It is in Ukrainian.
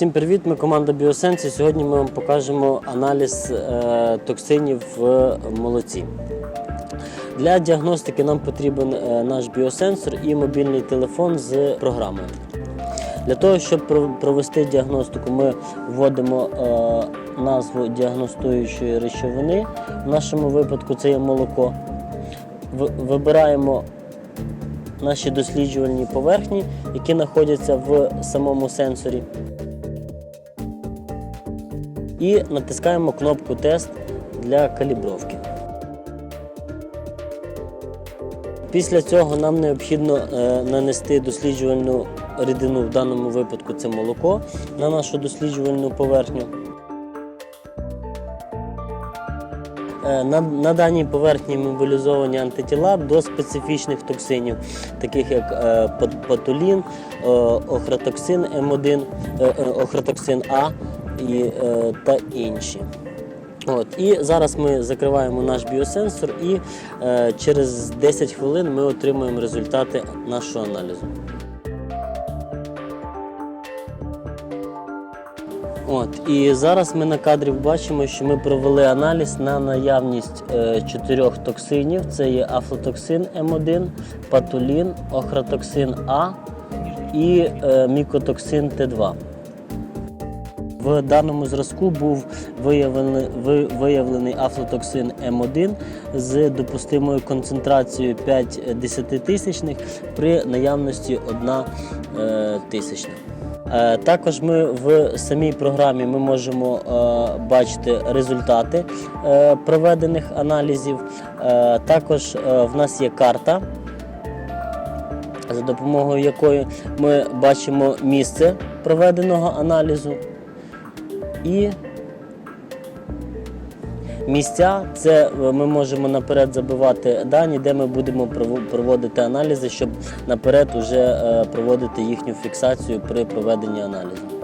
Всім привіт! Ми команда Біосенс. Сьогодні ми вам покажемо аналіз е, токсинів в молоці. Для діагностики нам потрібен е, наш біосенсор і мобільний телефон з програмою. Для того, щоб провести діагностику, ми вводимо е, назву діагностуючої речовини. В нашому випадку це є молоко. Вибираємо наші досліджувальні поверхні, які знаходяться в самому сенсорі. І натискаємо кнопку Тест для калібровки. Після цього нам необхідно е, нанести досліджувальну рідину, в даному випадку це молоко, на нашу досліджувальну поверхню. Е, На, на даній поверхні мобілізовані антитіла до специфічних токсинів, таких як е, пат- патулін, е, охротоксин М1, е, е, охротоксин А і, е, та інші. От, і зараз ми закриваємо наш біосенсор і е, через 10 хвилин ми отримуємо результати нашого аналізу. От, і зараз ми на кадрі бачимо, що ми провели аналіз на наявність е, чотирьох токсинів: це є афлотоксин М1, патулін, охротоксин А і е, мікотоксин Т2. В даному зразку був виявлений, виявлений афлотоксин М1 з допустимою концентрацією 5 десятитисячних при наявності 1 е, тисячна. Е, Також ми в самій програмі ми можемо е, бачити результати проведених аналізів. Також в нас є карта, за допомогою якої ми бачимо місце проведеного аналізу. І місця це е, ми можемо наперед забивати дані, де ми будемо проводити аналізи, щоб наперед уже е, проводити їхню фіксацію при проведенні аналізу.